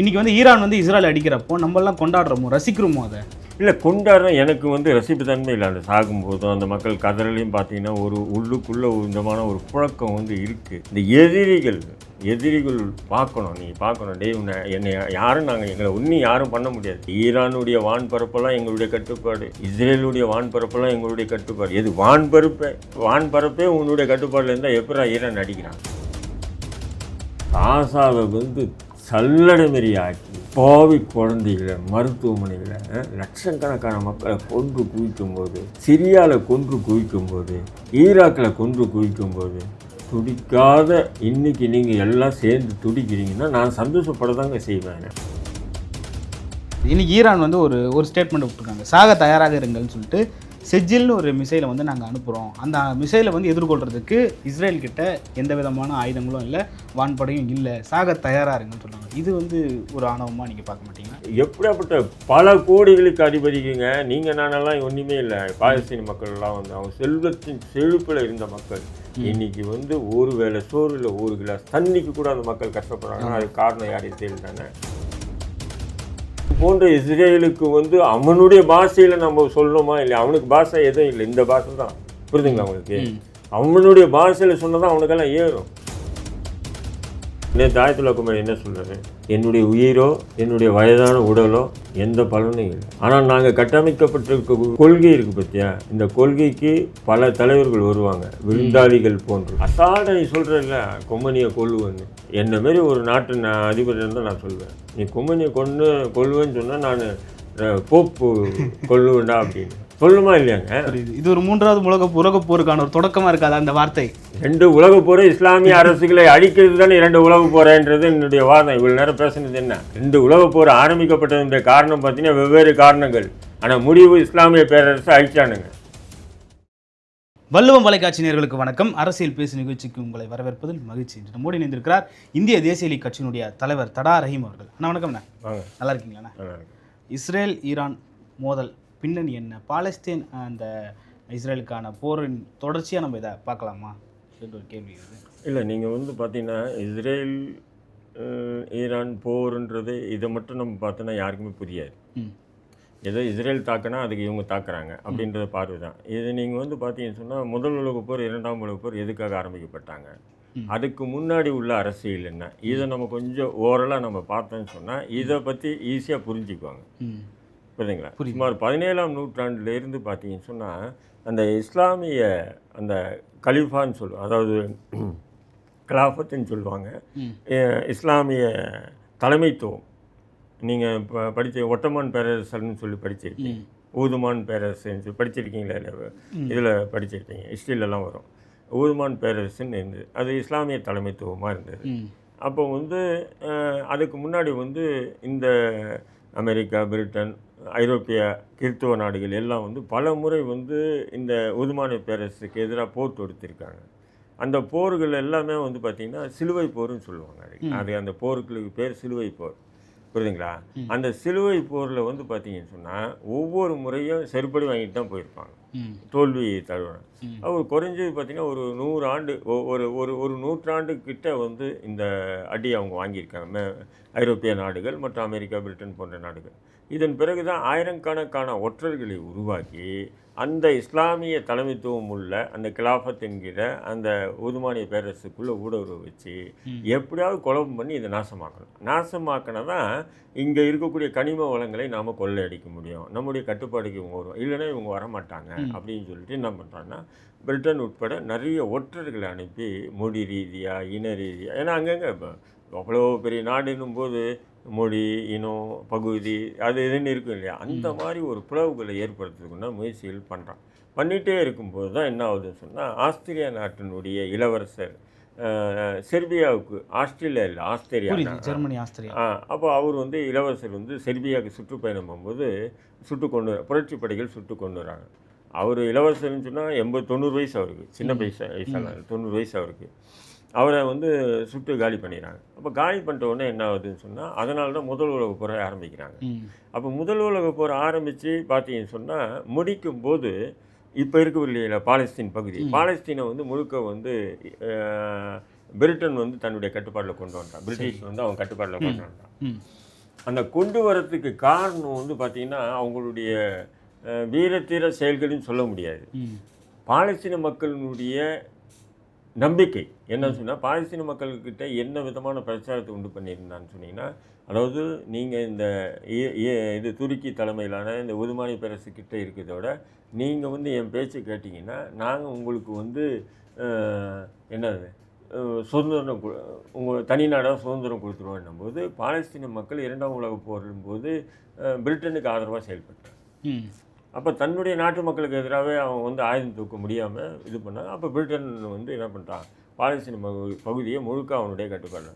இன்றைக்கி வந்து ஈரான் வந்து இஸ்ரேல் அடிக்கிறப்போ நம்மளாம் கொண்டாடுறோமோ? ரசிக்கிறோமோ அதை? இல்லை கொண்டாடுற எனக்கு வந்து ரசிப்பு தன்மை இல்லை. அந்த சாகும்போதும் அந்த மக்கள் கதறலையும் பார்த்தீங்கன்னா ஒரு உள்ளுக்குள்ளே விதமான ஒரு புழக்கம் வந்து இருக்குது இந்த எதிரிகள் எதிரிகள் பார்க்கணும். நீங்கள் பார்க்கணும். டேய் உன்னை என்னை யாரும் நாங்கள் எங்களை ஒன்றும் யாரும் பண்ண முடியாது. ஈரானுடைய வான்பரப்பெல்லாம் எங்களுடைய கட்டுப்பாடு. இஸ்ரேலுடைய வான்பரப்பெல்லாம் எங்களுடைய கட்டுப்பாடு. எது வான்பரப்பே வான்பரப்பே உன்னுடைய கட்டுப்பாடில் இருந்தால் எப்படா ஈரான் அடிக்கிறான்? காசாவை வந்து சல்லடமெறி ஆக்கி பாவி குழந்தைகளை மருத்துவமனைகளை லட்சக்கணக்கான மக்களை கொன்று குவிக்கும் போது சிரியாவில் கொன்று குவிக்கும் போது ஈராக்கில் கொன்று குவிக்கும் போது துடிக்காத இன்னைக்கு நீங்கள் எல்லாம் சேர்ந்து துடிக்கிறீங்கன்னா நான் சந்தோஷப்பட தாங்க செய்வேன். இன்னைக்கு ஈரான் வந்து ஒரு ஒரு ஸ்டேட்மெண்ட் விட்டுருக்காங்க. சாக தயாராக இருங்கள்னு சொல்லிட்டு செஜில்னு ஒரு மிசைலை வந்து நாங்கள் அனுப்புகிறோம் அந்த மிசைலை வந்து எதிர்கொள்கிறதுக்கு இஸ்ரேல் கிட்ட எந்த விதமான ஆயுதங்களும் இல்லை வான்படையும் இல்லை. சாக தயாராக இருங்கன்னு சொல்றாங்க இது வந்து ஒரு ஆணவமாக நீங்கள் பார்க்க மாட்டீங்க எப்படியாப்பட்ட பல கோடிகளுக்கு அதிபதிக்குங்க. நீங்கள் நானெல்லாம் ஒன்றுமே இல்லை. பாலஸ்தீன மக்கள் எல்லாம் வந்து அவங்க செல்வத்தின் செழிப்பில் இருந்த மக்கள். இன்னைக்கு வந்து ஒரு வேளை சோறு இல்லை ஒரு கிளாஸ் தண்ணிக்கு கூட அந்த மக்கள் கஷ்டப்படுறாங்கன்னா அதுக்கு காரணம் யார் இஸ்ரேல் தானே? போன்ற இஸ்ரேலுக்கு வந்து அவனுடைய பாஷையில் நம்ம சொல்லணுமா இல்லை அவனுக்கு பாஷை எதுவும் இல்லை. இந்த பாஷை தான் புரிதுங்களா உங்களுக்கு அவனுடைய பாஷையில் சொன்னதான் அவனுக்கெல்லாம் ஏறும். நேற்று ஆயத்துல்லா குமார் என்ன சொல்றாரு? என்னுடைய உயிரோ என்னுடைய வயதான உடலோ எந்த பலனும் இல்லை. ஆனால் நாங்கள் கட்டமைக்கப்பட்டிருக்க கொள்கை இருக்கு பத்தியா? இந்த கொள்கைக்கு பல தலைவர்கள் வருவாங்க விருந்தாளிகள் போன்று. அசாடனை நீ சொல்கிறல்ல கொம்மனியை கொல்லுவேன்னு. என்ன மாரி ஒரு நாட்டு நான் அதிபர் இருந்தால் நான் சொல்வேன். நீ கொம்மனியை கொண்டு கொல்லுவேன்னு சொன்னால் நான் போப்பு கொல்லுவேண்டா அப்படின்னு. சொல்லுமா இல்லையாங்க? புரியுது. இது ஒரு மூன்றாவது உலக உலக போருக்கான ஒரு தொடக்கமாக இருக்காது அந்த வார்த்தை? ரெண்டு உலக போரை இஸ்லாமிய அரசுகளை அழிக்கிறது தானே இரண்டு உலக போறேன்றது என்னுடைய வாதம். இவ்வளவு நேரம் பேசுனது என்ன? ரெண்டு உலக போர் ஆரம்பிக்கப்பட்டதுடைய காரணம் பார்த்தீங்கன்னா வெவ்வேறு காரணங்கள். ஆனால் முடிவு இஸ்லாமிய பேரரசு அழிச்சானுங்க. வள்ளுவம் தொலைக்காட்சி நேயர்களுக்கு வணக்கம். அரசியல் பேசு நிகழ்ச்சிக்கு உங்களை வரவேற்பதில் மகிழ்ச்சி. இன்று நம்மோடு இணைந்திருக்கிறார் இந்திய தேசிய லீக் கட்சியினுடைய தலைவர் தடா ரஹீம் அவர்கள். அண்ணா வணக்கம்ண்ணா வாங்க. நல்லா இருக்கீங்களாண்ணா நல்லா இருக்கு. இஸ்ரேல் ஈரான் மோதல் பின்னணி என்ன? பாலஸ்தீன் அந்த இஸ்ரேலுக்கான போரின் தொடர்ச்சியாக நம்ம இதை பார்க்கலாமா? ஒரு கேள்வி இல்லை நீங்கள் வந்து பார்த்தீங்கன்னா இஸ்ரேல் ஈரான் போருன்றது இதை மட்டும் நம்ம பார்த்தோன்னா யாருக்குமே புரியாது. ஏதோ இஸ்ரேல் தாக்குனா அதுக்கு இவங்க தாக்குறாங்க அப்படின்றத பார்வை தான் இது நீங்கள் வந்து பார்த்தீங்கன்னு சொன்னால் முதல் உலகப் போர் இரண்டாம் உலகப் போர் எதுக்காக ஆரம்பிக்கப்பட்டாங்க. அதுக்கு முன்னாடி உள்ள அரசியல் என்ன? இதை நம்ம கொஞ்சம் ஓரலாக நம்ம பார்த்தோன்னு சொன்னால் இதை பற்றி ஈஸியாக புரிஞ்சுக்குவாங்க. புரியுதுங்களா? புரியுது. சுமார் பதினேழாம் நூற்றாண்டுல இருந்து பார்த்தீங்கன்னு சொன்னால் அந்த இஸ்லாமிய அந்த கலிஃபான்னு சொல்லுவோம் அதாவது கிலாஃபத்துன்னு சொல்லுவாங்க. இஸ்லாமிய தலைமைத்துவம். நீங்கள் இப்போ படித்த ஒட்டமான் பேரரசர்னு சொல்லி படிச்சிருக்கீங்க. ஊதுமான் பேரரசுன்னு சொல்லி படிச்சிருக்கீங்களா இதில் படிச்சிருக்கீங்க ஹிஸ்ட்ரியிலலாம் வரும். ஊதுமான் பேரரசுன்னு இருந்தது. அது இஸ்லாமிய தலைமைத்துவமாக இருந்தது. அப்போ வந்து அதுக்கு முன்னாடி வந்து இந்த அமெரிக்கா பிரிட்டன் ஐரோப்பிய கிறித்துவ நாடுகள் எல்லாம் வந்து பல முறை வந்து இந்த உதுமானிய பேரரசுக்கு எதிராக போர் தொடுத்திருக்காங்க. அந்த போர்கள் எல்லாமே வந்து பார்த்திங்கன்னா சிலுவை போர்னு சொல்லுவாங்க. அது. அந்த போருக்கு பேர் சிலுவை போர். புரியுதுங்களா? அந்த சிலுவை போரில் வந்து பார்த்தீங்கன்னு சொன்னால் ஒவ்வொரு முறையும் செருப்படி வாங்கிட்டு தான் போயிருப்பாங்க. தோல்வி தழுவணும் ம். அவர் குறைஞ்சது பார்த்தீங்கன்னா ஒரு நூறு ஆண்டு ஒரு ஒரு ஒரு நூற்றாண்டு கிட்ட வந்து இந்த அடி அவங்க வாங்கியிருக்காங்க. ஐரோப்பிய நாடுகள் மற்றும் அமெரிக்கா பிரிட்டன் போன்ற நாடுகள். இதன் பிறகு தான் ஆயிரக்கணக்கான ஒற்றர்களை உருவாக்கி அந்த இஸ்லாமிய தலைமைத்துவம் உள்ள அந்த கிலாஃபத் என்கிற அந்த உதுமானிய பேரரசுக்குள்ளே ஊடுருவ வச்சு எப்படியாவது குழப்பம் பண்ணி இதை நாசமாக்கணும். நாசமாக்கினா தான் இங்கே இருக்கக்கூடிய கனிம வளங்களை நாம் கொள்ளையடிக்க முடியும். நம்முடைய கட்டுப்பாடுக்கு இவங்க வரும் இல்லைன்னா இவங்க வரமாட்டாங்க. அப்படின்னு சொல்லிட்டு என்ன பண்ணுறாங்கன்னா பிரிட்டன் உட்பட நிறைய ஒற்றர்களை அனுப்பி மொழி ரீதியாக இன ரீதியாக ஏன்னா அங்கங்கே இப்போ அவ்வளோ பெரிய நாடுன்னும் போது மொழி இனம் பகுதி அது இதுன்னு இருக்கும் இல்லையா? அந்த மாதிரி ஒரு பிளவுகளை ஏற்படுத்துறதுக்குன்னா முயற்சிகள் பண்ணுறான் பண்ணிகிட்டே இருக்கும்போது தான் என்ன ஆகுதுன்னு சொன்னால் ஆஸ்திரியா நாட்டினுடைய இளவரசர் செர்பியாவுக்கு ஆஸ்திரேலியா இல்லை ஆஸ்திரியா புரியுது ஜெர்மனி ஆஸ்திரியா ஆ அப்போ அவர் வந்து இளவரசர் வந்து செர்பியாவுக்கு சுற்றுப்பயணம் போகும்போது சுட்டு கொண்டு புரட்சி படைகள் சுட்டு கொண்டு வராங்க. அவர் இளவரசர்னு சொன்னால் எண்பது தொண்ணூறு வயசு அவருக்கு. சின்ன வயசு வயசான தொண்ணூறு வயசு அவருக்கு. அவரை வந்து சுட்டு காலி பண்ணிடுறாங்க. அப்போ காலி பண்ணிட்ட உடனே என்ன ஆகுதுன்னு சொன்னால் அதனால தான் முதல் உலக போரை ஆரம்பிக்கிறாங்க. அப்போ முதல் உலக போர் ஆரம்பித்து பார்த்தீங்கன்னு சொன்னால் முடிக்கும் போது இப்போ இருக்கவில்லையில பாலஸ்தீன் பகுதி. பாலஸ்தீனை வந்து முழுக்க வந்து பிரிட்டன் வந்து தன்னுடைய கட்டுப்பாட்டில் கொண்டு வந்தான் பிரிட்டிஷ் வந்து அவன் கட்டுப்பாட்டில் கொண்டு வந்தான் அந்த கொண்டு வரத்துக்கு காரணம் வந்து பார்த்திங்கன்னா அவங்களுடைய வீரத்தீர செயல்கள்னு சொல்ல முடியாது. பாலஸ்தீன மக்களினுடைய நம்பிக்கை என்ன சொன்னால் பாலஸ்தீன மக்கள்கிட்ட என்ன விதமான பிரச்சாரத்தை உண்டு பண்ணியிருந்தான்னு சொன்னீங்கன்னா அதாவது நீங்கள் இந்த இது துருக்கி தலைமையிலான இந்த உதுமானி பேரரசு கிட்ட இருக்கிறதோட நீங்கள் வந்து என் பேச்சை கேட்டிங்கன்னா நாங்கள் உங்களுக்கு வந்து என்னது சுதந்திரம் உங்கள் தனிநாடாக சுதந்திரம் கொடுத்துருவோம் போது பாலஸ்தீன மக்கள் இரண்டாம் உலகப் போரின் போது பிரிட்டனுக்கு ஆதரவாக செயல்பட்டாங்க. ம். அப்போ தன்னுடைய நாட்டு மக்களுக்கு எதிராகவே அவன் வந்து ஆயுதம் தூக்க முடியாமல் இது பண்ணாங்க. அப்போ பிரிட்டன் வந்து என்ன பண்ணிட்டான் பாலஸ்தீன பகுதியை முழுக்க அவனுடைய கட்டுப்பாடு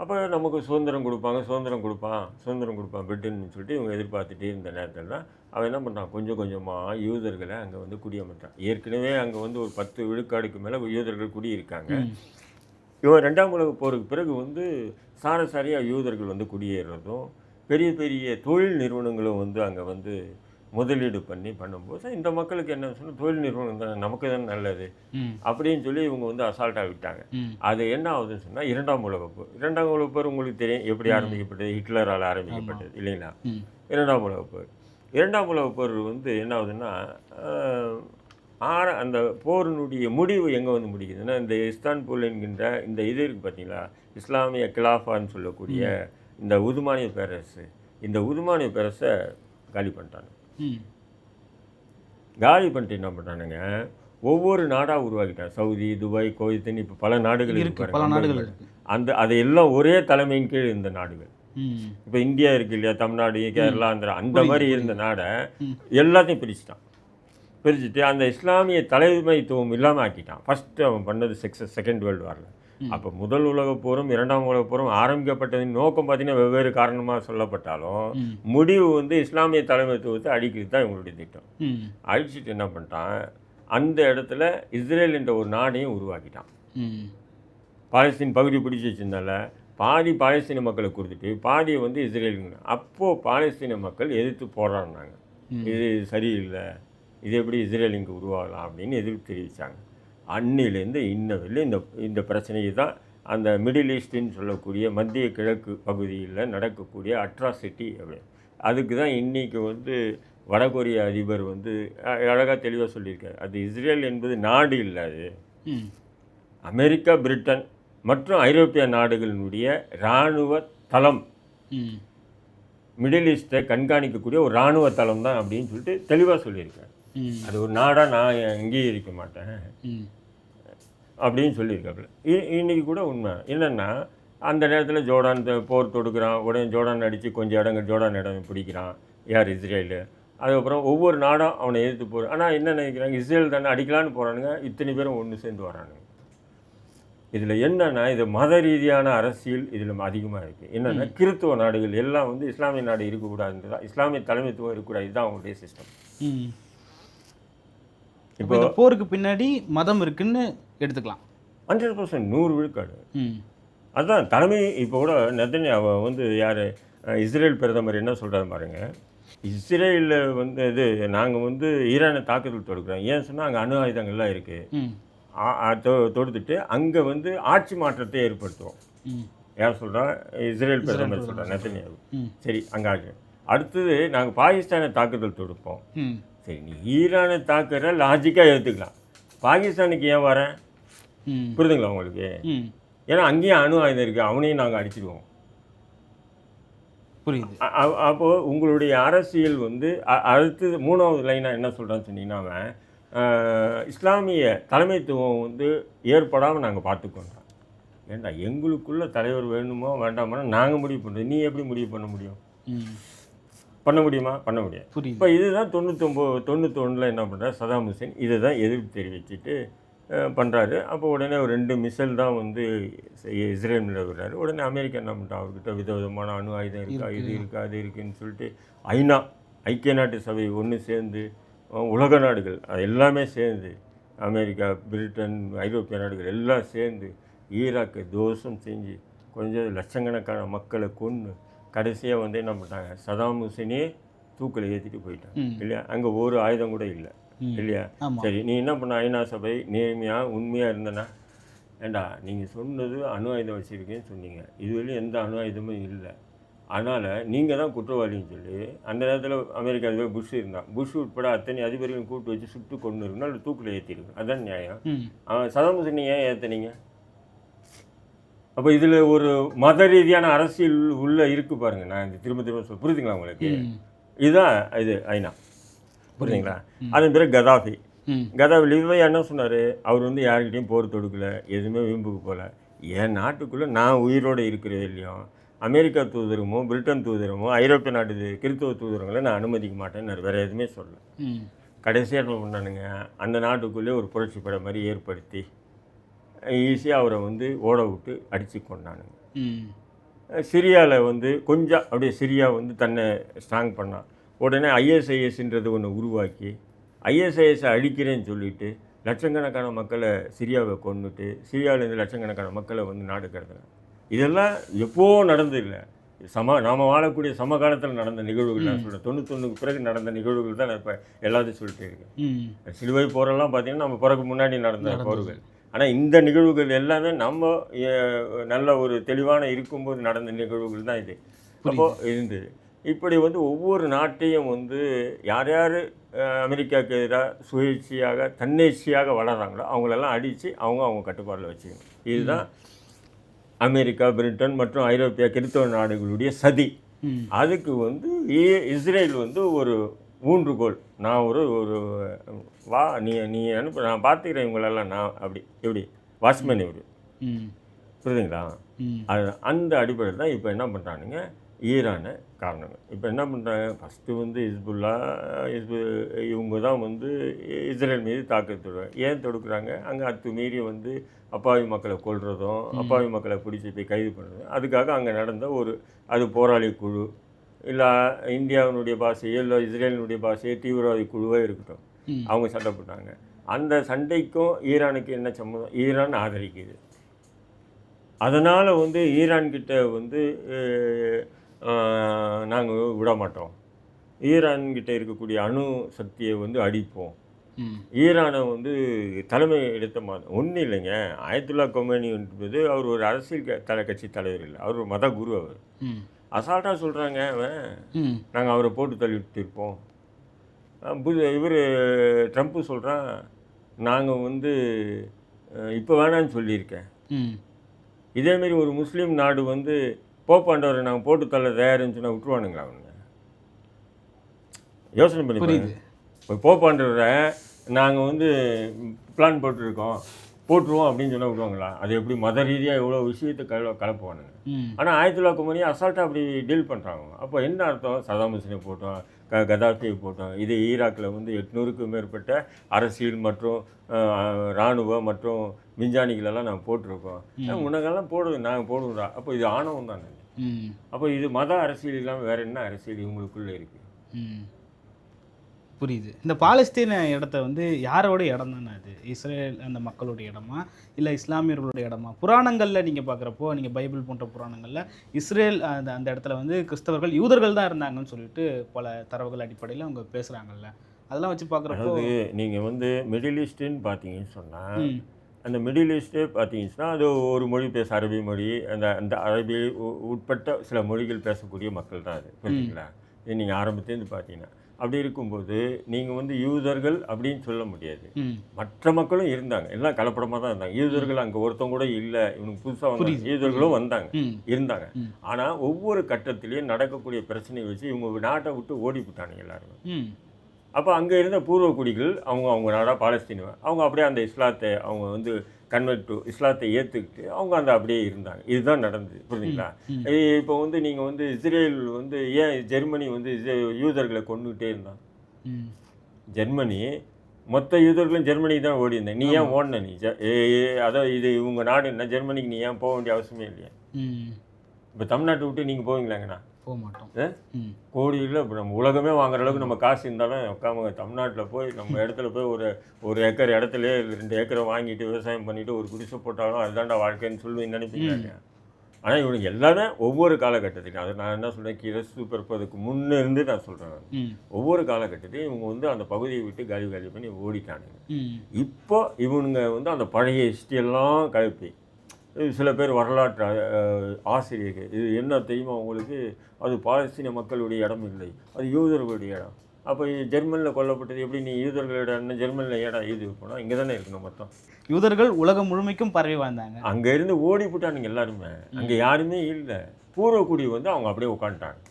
அப்போ நமக்கு சுதந்திரம் கொடுப்பாங்க சுதந்திரம் கொடுப்பான் சுதந்திரம் கொடுப்பான் பிரிட்டன் சொல்லிட்டு இவங்க எதிர்பார்த்துட்டே இருந்த நேரத்தில் தான் அவன் என்ன பண்ணுறான் கொஞ்சம் கொஞ்சமாக யூதர்களை அங்கே வந்து குடியமர்த்தான் ஏற்கனவே அங்கே வந்து ஒரு பத்து விழுக்காடுக்கு மேலே யூதர்கள் குடியிருக்காங்க. இவன் ரெண்டாம் உலக போருக்கு பிறகு வந்து சாரசாரியாக யூதர்கள் வந்து குடியேறதும் பெரிய பெரிய தொழில் நிறுவனங்களும் வந்து அங்கே வந்து முதலீடு பண்ணி பண்ணும்போது இந்த மக்களுக்கு என்ன சொன்னால் தொழில் நிறுவனம் தான் நமக்கு தான் நல்லது. அப்படின்னு சொல்லி இவங்க வந்து அசால்ட்டாக விட்டாங்க அது என்ன ஆகுதுன்னு சொன்னால் இரண்டாம் உலகப் போர். இரண்டாம் உலகப் போர் உங்களுக்கு தெரியும் எப்படி ஆரம்பிக்கப்பட்டது? ஹிட்லரால் ஆரம்பிக்கப்பட்டது இல்லைங்களா? இரண்டாம் உலகப் போர். இரண்டாம் உலகப் போர் வந்து என்ன ஆகுதுன்னா ஆர அந்த போரினுடைய முடிவு எங்கே வந்து முடிக்குதுன்னா இந்த இஸ்தான்புல் என்கின்ற இந்த இது இருக்குது பார்த்தீங்களா இஸ்லாமிய கிலாஃபான்னு சொல்லக்கூடிய இந்த உதுமானிய பேரரசு. இந்த உதுமானிய பேரரசை காலி பண்ணிட்டாங்க. காலி பண்ணிட்டு என்ன பண்ணுறானுங்க ஒவ்வொரு நாடாக உருவாக்கிட்டாங்க சவுதி துபாய் கோயத்தின் இப்போ பல நாடுகள் இருக்கு பல. நாடுகள் அந்த அதையெல்லாம் ஒரே தலைமையின் கீழ் இருந்த நாடுகள். இப்போ இந்தியா இருக்கு இல்லையா? தமிழ்நாடு கேரளா அந்த புரியுது, மாதிரி. இருந்த நாடை. எல்லாத்தையும் பிரிச்சுட்டான். பிரிச்சுட்டு அந்த இஸ்லாமிய தலைமைத்துவம் இல்லாமல் ஆக்கிட்டான் ஃபர்ஸ்ட் அவன் பண்ணது செக்ஸ் செகண்ட் வேர்ல்டு வாரில். அப்போ முதல் உலகப் போரும் இரண்டாம் உலகப் போரும் ஆரம்பிக்கப்பட்டதின் நோக்கம் பார்த்தீங்கன்னா வெவ்வேறு காரணமாக சொல்லப்பட்டாலும் முடிவு வந்து இஸ்லாமிய தலைமைத்துவத்தை அழிக்கிறது தான் இவங்களுடைய திட்டம். அழிச்சிட்டு என்ன பண்ணிட்டான்? அந்த இடத்துல இஸ்ரேல் என்ற ஒரு நாடையும் உருவாக்கிட்டான். பாலஸ்தீன் பகுதி பிடிச்சி வச்சிருந்தால பாதி பாலஸ்தீன மக்களை கொடுத்துட்டு பாதியை வந்து இஸ்ரேலுங்க அப்போது பாலஸ்தீன மக்கள் எதிர்த்து போராடினாங்க. இது சரியில்லை. இது எப்படி இஸ்ரேல் இங்கே உருவாகலாம் அப்படின்னு எதிர்ப்பு தெரிவித்தாங்க அன்னிலேருந்து இன்ன வரையிலும் இந்த இந்த பிரச்சனையை தான் அந்த மிடில் ஈஸ்ட்னு சொல்லக்கூடிய மத்திய கிழக்கு பகுதியில் நடக்கக்கூடிய அட்ராசிட்டி அப்படி. அதுக்கு தான் இன்றைக்கி வந்து வடகொரிய அதிபர் வந்து அழகாக தெளிவாக சொல்லியிருக்காரு. அது இஸ்ரேல் என்பது நாடு இல்லை அது. அமெரிக்கா பிரிட்டன் மற்றும் ஐரோப்பிய நாடுகளினுடைய இராணுவ தளம். மிடில் ஈஸ்ட்டை கண்காணிக்கக்கூடிய ஒரு இராணுவ தளம் தான் அப்படின்னு சொல்லிட்டு தெளிவாக சொல்லியிருக்காரு. அது ஒரு நாடாக நான் அங்கீகரிக்க மாட்டேன். ம். அப்படின்னு சொல்லியிருக்காப்புல. இன்னைக்கு கூட உண்மை. என்னென்னா அந்த நேரத்தில் ஜோர்டான் போர் தொடுக்கிறான். உடனே ஜோர்டான் அடித்து கொஞ்சம் இடங்கள் ஜோர்டான் இடம் பிடிக்கிறான். யார் இஸ்ரேலு. அதுக்கப்புறம் ஒவ்வொரு நாடும் அவனை எதிர்த்து போகிறான் ஆனால் என்ன நினைக்கிறாங்க? இஸ்ரேல் தானே அடிக்கலான்னு போகிறானுங்க இத்தனை பேரும் ஒன்று சேர்ந்து வரானுங்க. இதில் என்னன்னா இது மத ரீதியான அரசியல் இதில் அதிகமாக இருக்குது என்னென்னா கிறித்துவ நாடுகள் எல்லாம் வந்து இஸ்லாமிய நாடு இருக்கக்கூடாதுன்றதா இஸ்லாமிய தலைமைத்துவம் இருக்கக்கூடாது. இதுதான் அவங்களுடைய சிஸ்டம் இப்போ இந்த போருக்கு பின்னாடி மதம் இருக்குன்னு எடுத்துக்கலாம். ஹண்ட்ரட் பர்சன்ட் நூறு விழுக்காடு. ம். அதான் தலைமை இப்போ கூட நெத்தனி அவ வந்து யார் இஸ்ரேல் பிரதமர் என்ன சொல்கிறாரு பாருங்க. இஸ்ரேலில் வந்து இது நாங்கள் வந்து ஈரானை தாக்குதல் தொடுக்கிறோம். ஏன் சொன்னால் அங்கே அணு ஆயுதங்கள்லாம் இருக்குது தொடுத்துட்டு அங்கே வந்து ஆட்சி மாற்றத்தை ஏற்படுத்துவோம். யார் சொல்கிறா இஸ்ரேல் பிரதமர் சொல்கிறா நெத்தனியாவு. சரி அங்கே அடுத்தது நாங்கள் பாகிஸ்தானை தாக்குதல் தொடுப்போம். சரி நீ ஈரானை தாக்குற லாஜிக்காக ஏற்றுக்கலாம் பாகிஸ்தானுக்கு ஏன் வரேன் ம். புரியுதுங்களா உங்களுக்கு? ஏன்னா அங்கேயும் அணு ஆயுதம் இருக்குது அவனையும் நாங்கள் அடிச்சிடுவோம் புரியுது. அ- அ- அப்போ உங்களுடைய அரசியல் வந்து அ- அடுத்தது மூணாவது லைனாக என்ன சொல்கிறான்னு சொன்னீங்கன்னா அவன், இஸ்லாமிய தலைமைத்துவம் வந்து ஏற்படாமல் நாங்கள் பார்த்துக்கோன்றோம் ஏண்டா எங்களுக்குள்ள தலைவர் வேணுமோ வேண்டாமோ நாங்கள் முடிவு பண்ணுறது நீ எப்படி முடிவு பண்ண முடியும்? பண்ண முடியுமா? பண்ண முடியாது. புரியுது. இப்போ இதுதான் தொண்ணூத்தொம்பது தொண்ணூத்தொன்னில் என்ன பண்ணுறாரு சதாம் ஹுசேன் இதை தான் எதிர்ப்பு தெரிவிச்சுட்டு பண்ணுறாரு அப்போ உடனே ஒரு ரெண்டு மிசைல் தான் வந்து இஸ்- இஸ்ரேல் மேலே விடுறாரு. உடனே அமெரிக்கா என்ன பண்ணிட்டான் அவர்கிட்ட விதவிதமான அணு ஆயுதம் இருக்கா இது இருக்கா அது இருக்குன்னு சொல்லிட்டு ஐநா ஐக்கிய நாட்டு சபை ஒன்று சேர்ந்து உலக நாடுகள் அது எல்லாமே சேர்ந்து அமெரிக்கா பிரிட்டன் ஐரோப்பிய நாடுகள் எல்லாம் சேர்ந்து ஈராக்கை தோஷம் செஞ்சு கொஞ்சம் லட்சக்கணக்கான மக்களை கொன்று கடைசியாக வந்து என்ன பண்ணிட்டாங்க? சதாம் ஹுசேனே தூக்கில் ஏற்றிட்டு போயிட்டாங்க. இல்லையா? அங்கே ஒரு ஆயுதம் கூட இல்லை. இல்லையா? சரி நீ என்ன பண்ண? ஐநா சபை நேர்மையாக உண்மையாக இருந்தனா? ஏண்டா நீங்கள் சொன்னது அணு ஆயுதம் வச்சுருக்கேன்னு சொன்னீங்க. இதுவரையும் எந்த அணு ஆயுதமும் இல்லை. அதனால் நீங்கள் தான் குற்றவாளின்னு சொல்லி அந்த நேரத்தில் அமெரிக்கா அதிபர் புஷ் இருந்தான். புஷ் உட்பட அத்தனை அதிபர்களையும் கூப்பிட்டு வச்சு சுட்டு கொண்டு அல்லது தூக்கில் ஏற்றிருக்கணும் அதான் நியாயம். சதாம் ஹுசேனை ஏன் ஏற்றுனீங்க அப்போ இதில் ஒரு மத ரீதியான அரசியல் உள்ள இருக்கு பாருங்க. நான் இந்த திரும்ப திரும்ப சொல் புரியுதுங்களா உங்களுக்கு? இதுதான் இது ஐநா புரியுதுங்களா? அதன் பிறகு கதாஃபி கதாஃபி லிவை என்ன சொன்னார்? அவர் வந்து யார்கிட்டயும் போர் தொடுக்கல எதுவுமே வீம்புக்கு போகல என் நாட்டுக்குள்ளே நான் உயிரோடு இருக்கிறது இல்லையோ அமெரிக்கா தூதரமோ பிரிட்டன் தூதரமோ ஐரோப்பிய நாட்டு கிறிஸ்தவ தூதரங்களை நான் அனுமதிக்க மாட்டேன்னு வேறு எதுவுமே சொல்லல. கடைசியாக என்ன பண்ணானுங்க? அந்த நாட்டுக்குள்ளே ஒரு புரட்சி படை மாதிரி ஏற்படுத்தி ஈஸியாக அவரை வந்து ஓட விட்டு அடித்து கொண்டானுங்க. சிரியாவில் வந்து கொஞ்சம் அப்படியே சிரியா வந்து தன்னை ஸ்ட்ராங் பண்ணான் உடனே ஐஎஸ்ஐஎஸ்ன்றது ஒன்று உருவாக்கி ஐஎஸ்ஐஎஸ் அழிக்கிறேன்னு சொல்லிட்டு லட்சக்கணக்கான மக்களை சிரியாவை கொண்டுட்டு சிரியாவிலேருந்து லட்சக்கணக்கான மக்களை வந்து நாடு கடத்துறாங்க. இதெல்லாம் எப்போ நடந்து இல்லை. சம நாம் வாழக்கூடிய சமகாலத்தில் நடந்த நிகழ்வுகள் நான் சொல்கிறேன் தொண்ணூத்தொன்னுக்கு பிறகு நடந்த நிகழ்வுகள் தான் நான் இப்போ எல்லாத்தையும் சொல்லிட்டு இருக்கேன். சிலுவை போரெல்லாம் பார்த்தீங்கன்னா நம்ம பிறகு முன்னாடி நடந்த போர்கள். ஆனால் இந்த நிகழ்வுகள் எல்லாமே நம்ம நல்ல ஒரு தெளிவான இருக்கும்போது நடந்த நிகழ்வுகள் தான் இது. அப்போ இருந்தது. இப்படி வந்து ஒவ்வொரு நாட்டையும் வந்து யார் யார் அமெரிக்காவுக்கு எதிராக சுயேட்சையாக தன்னேட்சியாக வளர்கிறாங்களோ அவங்களெல்லாம் அடித்து அவங்க அவங்க கட்டுப்பாடில் வச்சுக்கணும். இதுதான் அமெரிக்கா பிரிட்டன் மற்றும் ஐரோப்பிய கிறிஸ்தவ நாடுகளுடைய சதி. அதுக்கு வந்து இஸ்ரேல் வந்து ஒரு ஊன்றுகோல் நான் ஒரு ஒரு வா நீ நீ அனுப்பு நான் பார்த்துக்கிறேன் இவங்களெல்லாம் நான் அப்படி எப்படி? வாட்ச்மேன் இவர் புரியுதுங்களா? அது அந்த அடிப்படையில் தான் இப்போ என்ன பண்ணுறானுங்க ஈரானை காரணம் இப்போ என்ன பண்ணுறாங்க ஃபஸ்ட்டு வந்து ஹிஸ்புல்லா ஹிஸ்பு இவங்க தான் வந்து இஸ்ரேல் மீது தொடுறாங்க. ஏன் தொடுக்குறாங்க? அங்கே அத்துமீறி வந்து அப்பாவி மக்களை கொல்றதும் அப்பாவி மக்களை பிடிச்சி போய் கைது பண்ணுறதும் அதுக்காக அங்கே நடந்த ஒரு அது போராளி குழு இல்லை இந்தியாவினுடைய பாஷையோ இல்லை இஸ்ரேலினுடைய பாஷையோ தீவிரவாதி குழுவோ இருக்கட்டும். அவங்க சண்டை போட்டாங்க. அந்த சண்டைக்கும் ஈரானுக்கு என்ன சம்மந்தம்? ஈரான் ஆதரிக்குது. அதனால் வந்து ஈரான் கிட்ட வந்து நாங்கள் விட மாட்டோம். ஈரான் கிட்ட இருக்கக்கூடிய அணு சக்தியை வந்து அடிப்போம். ஈரானை வந்து தலைமை எடுத்த மாதிரி ஒன்றும் இல்லைங்க. ஆயத்துல்லா கொமேனி என்பது அவர் ஒரு அரசியல் தலை கட்சி தலைவர் இல்லை. அவர் ஒரு மத குரு அவர். அசால்ட்டாக சொல்கிறாங்க அவன். நாங்கள் அவரை போட்டு தள்ளிட்டு இருப்போம் இவர் ட்ரம்ப்பு சொல்கிறான் நாங்கள் வந்து இப்போ வேணான்னு சொல்லியிருக்கேன். இதேமாரி ஒரு முஸ்லீம் நாடு வந்து போப்பாண்டவரை நாங்கள் போட்டு தள்ள தயாருன்னு சொன்னால் விட்டுருவானுங்களா அவனுங்க யோசனை பண்ணி. இப்போ போப்பாண்டவரை நாங்கள் வந்து பிளான் போட்டிருக்கோம். போட்டுருவோம் அப்படின்னு சொன்னால் விடுவாங்களா? அது எப்படி மத ரீதியாக எவ்வளோ விஷயத்தை கல கலப்புவானுங்க. ஆனால் ஆயிரத்தி கொமணி அசால்ட்டாக அப்படி டீல் பண்ணுறாங்க அப்போ என்ன அர்த்தம்? சதாம் ஹுசேனை போட்டோம் க கதாஃபியை போட்டோம். இது ஈராக்கில் வந்து எட்நூறுக்கும் மேற்பட்ட அரசியல் மற்றும் இராணுவ மற்றும் விஞ்ஞானிகளெல்லாம் நாங்கள் போட்டிருக்கோம். உனக்கெல்லாம் போடுது நாங்கள் போடுவோம்டா அப்போ இது ஆணவம் தானே. அப்போ இது மத அரசியல் இல்லாமல் வேறு என்ன அரசியல் இவங்களுக்குள்ளே இருக்குது புரியுது. இந்த பாலஸ்தீன இடத்த வந்து யாரோட இடம் தானே அது? இஸ்ரேல் அந்த மக்களுடைய இடமா? இல்லை இஸ்லாமியர்களுடைய இடமா? புராணங்களில் நீங்கள் பார்க்குறப்போ நீங்கள் பைபிள் போன்ற புராணங்களில் இஸ்ரேல் அந்த அந்த இடத்துல வந்து கிறிஸ்தவர்கள் யூதர்கள் தான் இருந்தாங்கன்னு சொல்லிட்டு பல தரவுகள் அடிப்படையில் அவங்க பேசுகிறாங்கல்ல அதெல்லாம் வச்சு பார்க்குறப்போ நீங்கள் வந்து மிடில் ஈஸ்ட்டுன்னு பார்த்தீங்கன்னு சொன்னால் அந்த மிடில் ஈஸ்ட்டு பார்த்தீங்கன்னா அது ஒரு மொழி பேச அரபி மொழி அந்த அந்த அரபி உட்பட்ட சில மொழிகள் பேசக்கூடிய மக்கள் தான் அது புரியுதுங்களா நீங்கள் ஆரம்பத்துலேருந்து பார்த்தீங்கன்னா அப்படி இருக்கும்போது நீங்கள் வந்து யூதர்கள் அப்படின்னு சொல்ல முடியாது. மற்ற மக்களும் இருந்தாங்க. எல்லாம் கலப்படமாக தான் இருந்தாங்க. யூதர்கள் அங்கே ஒருத்தவங்க கூட இல்லை. இவனுக்கு புதுசாக வந்தாங்க யூதர்களும் வந்தாங்க. இருந்தாங்க. ஆனால் ஒவ்வொரு கட்டத்திலையும் நடக்கக்கூடிய பிரச்சனையை வச்சு இவங்க நாட்டை விட்டு ஓடி போட்டானுங்க எல்லாருமே. அப்போ அங்கே இருந்த பூர்வ குடிகள் அவங்க அவங்க நாடாக பாலஸ்தீன. அவங்க அப்படியே அந்த இஸ்லாத்தை அவங்க வந்து கன்வெர்ட் டு இஸ்லாத்தை ஏற்றுக்கிட்டு அவங்க அந்த அப்படியே இருந்தாங்க. இதுதான் நடந்தது புரியுதுங்களா. இப்போ வந்து நீங்கள் வந்து இஸ்ரேல் வந்து ஏன் ஜெர்மனி வந்து யூதர்களை கொண்டுகிட்டே இருந்தான்? ம். ஜெர்மனி மொத்த யூதர்களும் ஜெர்மனிக்கு தான் ஓடி இருந்தேன் நீ ஏன் ஓடின நீ? அதான் இது இவங்க நாடுன்னா ஜெர்மனிக்கு நீ ஏன் போக வேண்டிய அவசியமே இல்லையா. இப்போ தமிழ்நாட்டை விட்டு நீங்கள் போவீங்களாங்கண்ணா? போக மாட்டோம் கோடியில் இப்போ நம்ம உலகமே வாங்குற அளவுக்கு நம்ம காசு இருந்தாலும் உட்காம தமிழ்நாட்டில் போய் நம்ம இடத்துல போய் ஒரு ஒரு ஏக்கர் இடத்துல ரெண்டு ஏக்கரை வாங்கிட்டு விவசாயம் பண்ணிட்டு ஒரு குடிசை போட்டாலும் அதுதான்டா வாழ்க்கைன்னு சொல்லி நினைப்பீங்க ஆனால் இவனுக்கு எல்லாமே ஒவ்வொரு காலகட்டத்திலையும் அதை நான் என்ன சொல்கிறேன் கிரசு பிறப்பதுக்கு முன்னே இருந்து நான் சொல்கிறேன் ஒவ்வொரு காலகட்டத்திலையும் இவங்க வந்து அந்த பகுதியை விட்டு காலி காலி பண்ணி ஓடிட்டானுங்க. இப்போ இவனுங்க வந்து அந்த பழைய ஹிஸ்ட்ரியெல்லாம் கலப்பி. சில பேர் வரலாற்று ஆசிரியர்கள். இது என்ன தெரியுமா உங்களுக்கு? அது பாலஸ்தீன மக்களுடைய இடம் இல்லை. அது யூதர்களுடைய இடம். அப்போ ஜெர்மனியில் கொல்லப்பட்டது எப்படி? நீ யூதர்களோட இடம் ஜெர்மனியில் இடம் இது போனால் இங்கே தானே இருக்கணும் மொத்தம். யூதர்கள் உலகம் முழுமைக்கும் பரவி வாழ்ந்தாங்க. அங்கே இருந்து ஓடி போட்டானுங்க எல்லாருமே. அங்கே யாருமே இல்லை. பூர்வக்குடி வந்து அவங்க அப்படியே உட்காந்துட்டாங்க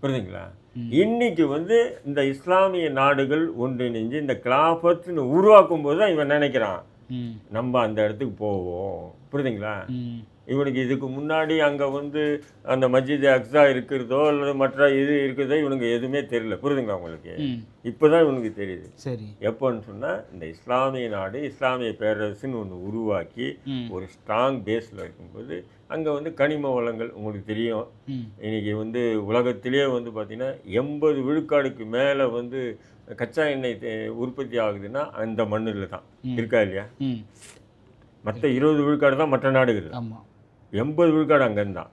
புரியுதுங்களா. இன்னைக்கு வந்து இந்த இஸ்லாமிய நாடுகள் ஒன்றிணைஞ்சு இந்த கிளாஃபத்னு உருவாக்கும் போது தான் இவன் நினைக்கிறான். நம்ம அந்த இடத்துக்கு போவோம். புரியுதுங்களா? இவனுக்கு இதுக்கு முன்னாடி அங்கே வந்து அந்த மஸ்ஜித் அக்ஸா இருக்கிறதோ அல்லது மற்ற இது இருக்கிறதோ இவனுக்கு எதுவுமே தெரியல. புரியுதுங்களா உங்களுக்கு? இப்போ தான் இவனுக்கு தெரியுது. சரி. எப்போன்னு சொன்னால் இந்த இஸ்லாமிய நாடு இஸ்லாமிய பேரரசுன்னு ஒன்று உருவாக்கி ஒரு ஸ்ட்ராங் பேஸில் இருக்கும்போது அங்கே வந்து கனிம வளங்கள் உங்களுக்கு தெரியும். ம். இன்னைக்கு வந்து உலகத்திலே வந்து பார்த்திங்கன்னா எண்பது விழுக்காடுக்கு மேலே வந்து கச்சா எண்ணெய் உற்பத்தி ஆகுதுன்னா அந்த மண்ணில் தான். இருக்கா இல்லையா? மற்ற இருபது விழுக்காடு தான் மற்ற நாடுகள். ஆமாம் எண்பது விழுக்காடு அங்கேருந்து தான்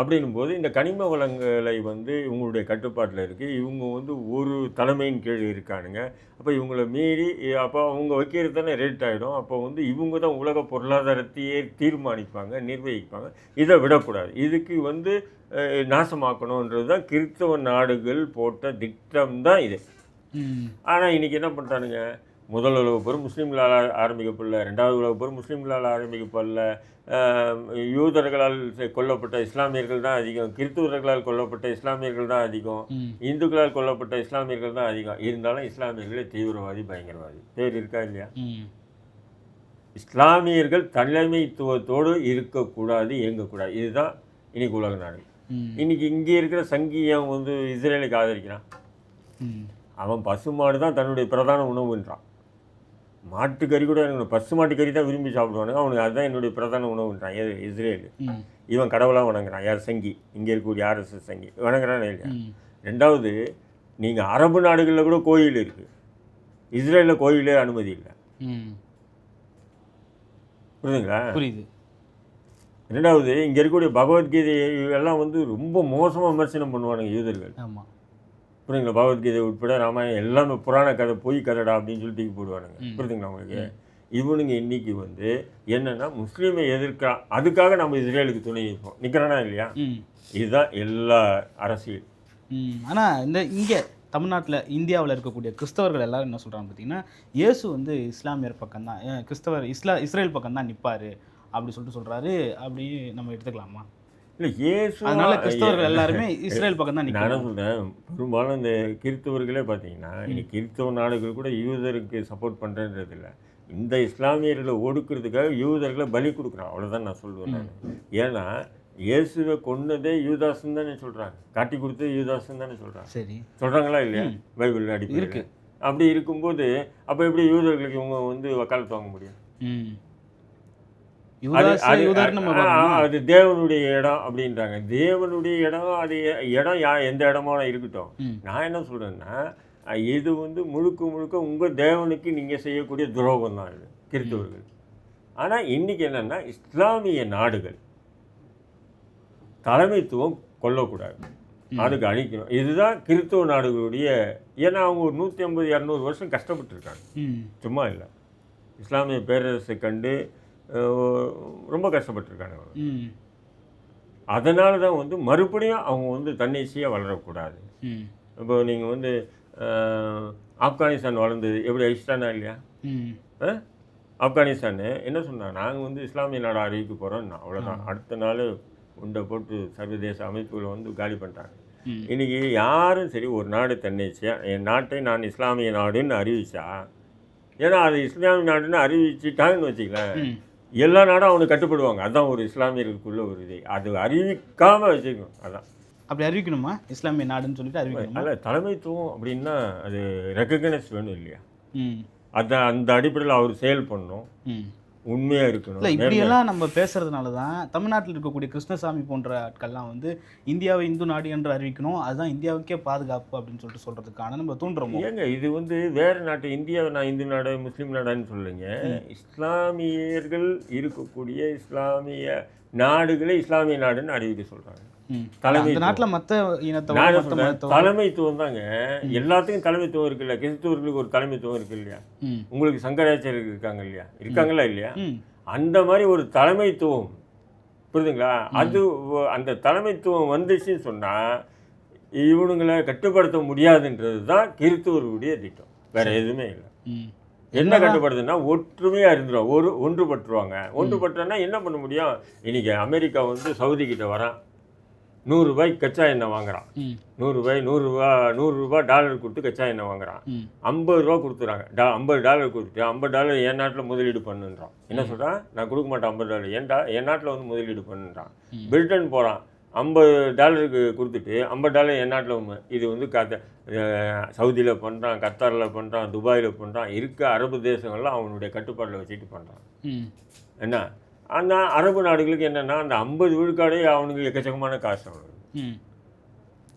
அப்படின்னும் போது இந்த கனிம வளங்களை வந்து இவங்களுடைய கட்டுப்பாட்டில் இருக்குது இவங்க வந்து ஒரு தலைமையின் கீழ் இருக்கானுங்க. அப்போ இவங்கள மீறி அப்போ அவங்க வைக்கிறது தானே ரேட் ஆகிடும் அப்போ வந்து இவங்க தான் உலக பொருளாதாரத்தையே தீர்மானிப்பாங்க நிர்வகிப்பாங்க. இதை விடக்கூடாது. இதுக்கு வந்து நாசமாக்கணுன்றது தான் கிறிஸ்தவ நாடுகள் போட்ட திட்டம் தான் இது. ஆனால் இன்றைக்கி என்ன பண்ணுறானுங்க முதல் உலக போர் முஸ்லீம்களால் ஆரம்பிக்கப்படல. ரெண்டாவது உலக போர் முஸ்லீம்களால் ஆரம்பிக்கப்படல. யூதர்களால் கொல்லப்பட்ட இஸ்லாமியர்கள் தான் அதிகம். கிறிஸ்துவர்களால் கொல்லப்பட்ட இஸ்லாமியர்கள் தான் அதிகம். இந்துக்களால் கொல்லப்பட்ட இஸ்லாமியர்கள் தான் அதிகம். இருந்தாலும் இஸ்லாமியர்களே தீவிரவாதி பயங்கரவாதி. பேர் இருக்கா இல்லையா? இஸ்லாமியர்கள் தலைமைத்துவத்தோடு இருக்கக்கூடாது இயங்கக்கூடாது. இதுதான் இன்னைக்கு உலக நாடு இன்னைக்கு இங்கே இருக்கிற சங்கியம் வந்து இஸ்ரேலுக்கு ஆதரிக்கிறான். அவன் பசுமாடு தான் தன்னுடைய பிரதான உணவுன்றான் மாட்டுக்கறி கூட எனக்கு பசு மாட்டுக்கறி தான் விரும்பி சாப்பிடுவானுங்க. அவனுக்கு அதுதான் என்னுடைய பிரதான உணவுன்றான் இஸ்ரேல். இவன் கடவுளாக வணங்குறான். யார்? சங்கி. இங்கே இருக்கக்கூடிய ஆர்எஸ்எஸ் சங்கி. வணங்குறானே இல்லையா? ரெண்டாவது நீங்கள் அரபு நாடுகளில் கூட கோயில் இருக்குது இஸ்ரேலில் கோயிலே அனுமதி இல்லை. புரியுதுங்களா? புரியுது. ரெண்டாவது இங்கே இருக்கக்கூடிய பகவத்கீதை எல்லாம் வந்து ரொம்ப மோசமாக விமர்சனம் பண்ணுவானுங்க யூதர்கள். ஆமாம் புரியுங்களா பகவத்கீதை உட்பட ராமாயணம் எல்லாமே புராண கதை பொய் கதைடா அப்படின்னு சொல்லி தூக்கி போடுவானுங்க. புரியுதுங்களா உங்களுக்கு? இவனுங்க இன்னைக்கு வந்து என்னன்னா முஸ்லீமை எதிர்க்கிறான் அதுக்காக நம்ம இஸ்ரேலுக்கு துணை நிற்போம். நிற்கிறானா இல்லையா? இதுதான் எல்லா அரசியல். ஆனால் இந்த இங்கே தமிழ்நாட்டில் இந்தியாவில் இருக்கக்கூடிய கிறிஸ்தவர்கள் எல்லாரும் என்ன சொல்கிறாங்க பார்த்தீங்கன்னா இயேசு வந்து இஸ்லாமியர் பக்கம் தான் கிறிஸ்தவர் இஸ்லா இஸ்ரேல் பக்கம் தான் நிற்பார் அப்படி சொல்லிட்டு சொல்கிறாரு அப்படி நம்ம எடுத்துக்கலாமா? இல்லை ஏசு அதனால கிறிஸ்தவர்கள் எல்லாருமே இஸ்ரேல் பக்கம் தான் நான் சொல்றேன் பெரும்பாலும் இந்த கிறிஸ்தவர்களே பார்த்தீங்கன்னா இன்னைக்கு கிறிஸ்தவ நாடுகள் கூட யூதருக்கு சப்போர்ட் பண்ணுறன்றது இல்லை. இந்த இஸ்லாமியர்களை ஒடுக்கிறதுக்காக யூதர்களை பலி கொடுக்குறான். அவ்வளோதான் நான் சொல்லுவேன் நான். ஏன்னா இயேசுவை கொன்னதே யூதாசன் தானே சொல்கிறாங்க காட்டி கொடுத்தது யூதாசன் தானே சொல்கிறாங்க சரி. சொல்கிறாங்களா இல்லையா? பைபிள் அடிப்படையில். இருக்கு. அப்படி இருக்கும்போது அப்போ எப்படி யூதர்களுக்கு இவங்க வந்து வக்காலத்து வாங்க முடியும்? அது தேவனுடைய இடம் அப்படின்றாங்க. தேவனுடைய இடம் அது இடம் யா எந்த இடமா இருக்கட்டும். நான் என்ன சொல்கிறேன்னா இது வந்து முழுக்க முழுக்க உங்கள் தேவனுக்கு நீங்கள் செய்யக்கூடிய துரோகம் தான் இது கிறிஸ்தவர்கள். ஆனால் இன்றைக்கி என்னென்னா இஸ்லாமிய நாடுகள் தலைமைத்துவம் கொல்லக்கூடாது. அதுக்கு அழிக்கணும். இதுதான் கிறிஸ்தவ நாடுகளுடைய ஏன்னா அவங்க ஒரு நூற்றி ஐம்பது இரநூறு வருஷம் கஷ்டப்பட்டுருக்காங்க. சும்மா இல்லை. இஸ்லாமிய பேரரசை கண்டு ரொம்ப கஷ்டப்பட்டிருக்காங்க அதனால தான் வந்து மறுபடியும் அவங்க வந்து தன்னிச்சையாக வளரக்கூடாது. இப்போ நீங்கள் வந்து ஆப்கானிஸ்தான் வளர்ந்தது. எப்படி ஐஸ்தானா இல்லையா? ஆப்கானிஸ்தானு. என்ன சொன்னா நாங்கள் வந்து இஸ்லாமிய நாடு அறிவிக்க போகிறோம் அவ்வளோதான் அடுத்த நாள் உண்டை போட்டு சர்வதேச அமைப்புகளை வந்து காலி பண்ணிட்டாங்க. இன்றைக்கி யாரும் சரி ஒரு நாடு தன்னிச்சையாக என் நாட்டை நான் இஸ்லாமிய நாடுன்னு அறிவிச்சா ஏன்னா அது இஸ்லாமிய நாடுன்னு அறிவிச்சிட்டாங்கன்னு வச்சுக்கலாம் எல்லா நாடும் அவனுக்கு கட்டுப்படுவாங்க. அதான் ஒரு இஸ்லாமியர்களுக்குள்ள ஒரு இது. அது அறிவிக்காமல் வச்சுக்கணும். அதான். அப்படி அறிவிக்கணுமா? இஸ்லாமிய நாடுன்னு சொல்லிட்டு அறிவிக்கணுமா? அதில் தலைமைத்துவம் அப்படின்னா அது ரெக்கக்னைஸ் வேணும் இல்லையா? அதை அந்த அடிப்படையில் அவர் செயல் பண்ணணும். உண்மையாக இருக்கணும். இல்லை இப்படியெல்லாம் நம்ம பேசுறதுனால தான் தமிழ்நாட்டில் இருக்கக்கூடிய கிருஷ்ணசாமி போன்ற ஆட்கள்லாம் வந்து இந்தியாவை இந்து நாடு என்று அறிவிக்கணும். அதுதான் இந்தியாவுக்கே பாதுகாப்பு அப்படின்னு சொல்லிட்டு சொல்றதுக்கான நம்ம தூண்டுறோமோ? ஏங்க இது வந்து வேறு நாட்டு இந்தியாவை நான் இந்து நாடு முஸ்லீம் நாடான்னு சொல்லுங்க இஸ்லாமியர்கள் இருக்கக்கூடிய இஸ்லாமிய நாடுகளை இஸ்லாமிய நாடுன்னு அறிவிக்க சொல்கிறாங்க ம். தலைமைத்துவம். அந்த நாட்டில் மற்ற இனத்தவோ நான் என்ன மற்ற சொல்றேன், மதத்தவோ தலைமைத்துவம் தாங்க. எல்லாத்துக்கும் தலைமைத்துவம் இருக்குல்ல. கிறிஸ்துவர்களுக்கு ஒரு தலைமைத்துவம் இருக்கு இல்லையா? உங்களுக்கு சங்கராச்சாரியர்கள் இருக்காங்க இல்லையா? இருக்காங்களா இல்லையா? அந்த மாதிரி ஒரு தலைமைத்துவம். புரியுதுங்களா? அது அந்த தலைமைத்துவம் வந்துச்சுன்னு சொன்னால் இவனுங்களை கட்டுப்படுத்த முடியாதுன்றது தான் கிறிஸ்துவர்களுடைய திட்டம். வேற எதுவுமே இல்லை. என்ன கட்டுப்படுதுன்னா ஒற்றுமையாக இருந்துரும் ஒரு ஒன்றுபட்டுருவாங்க. ஒன்றுபட்டோன்னா என்ன பண்ண முடியும்? இன்னைக்கு அமெரிக்கா வந்து சவுதி கிட்ட வரான். நூறுரூபாய்க்கு கச்சா எண்ணெய் வாங்குறான். நூறுரூபாய் நூறுரூவா நூறுரூபா டாலர் கொடுத்து கச்சா எண்ணெய் வாங்குறான். ஐம்பது ரூபா கொடுத்துறாங்க. டா ஐம்பது டாலர் கொடுத்துட்டு ஐம்பது டாலர் என் நாட்டில் முதலீடு பண்ணுன்றான். என்ன சொல்கிறான் நான் கொடுக்க மாட்டேன் ஐம்பது டாலர் என் டா என் நாட்டில் வந்து முதலீடு பண்ணுன்றான். பிரிட்டன் போகிறான் ஐம்பது டாலருக்கு கொடுத்துட்டு ஐம்பது டாலர் என் நாட்டில் இது வந்து கத்த சவுதியில் பண்ணுறான் கத்தாரில் பண்ணுறான் துபாயில் பண்ணுறான் இருக்க அரபு தேசங்கள்லாம் அவனுடைய கட்டுப்பாட்டில் வச்சுட்டு பண்ணுறான் என்ன? அந்த அரபு நாடுகளுக்கு என்னென்னா அந்த ஐம்பது விழுக்காடே அவனுக்கு எக்கச்சக்கமான காசு அவனுக்கு.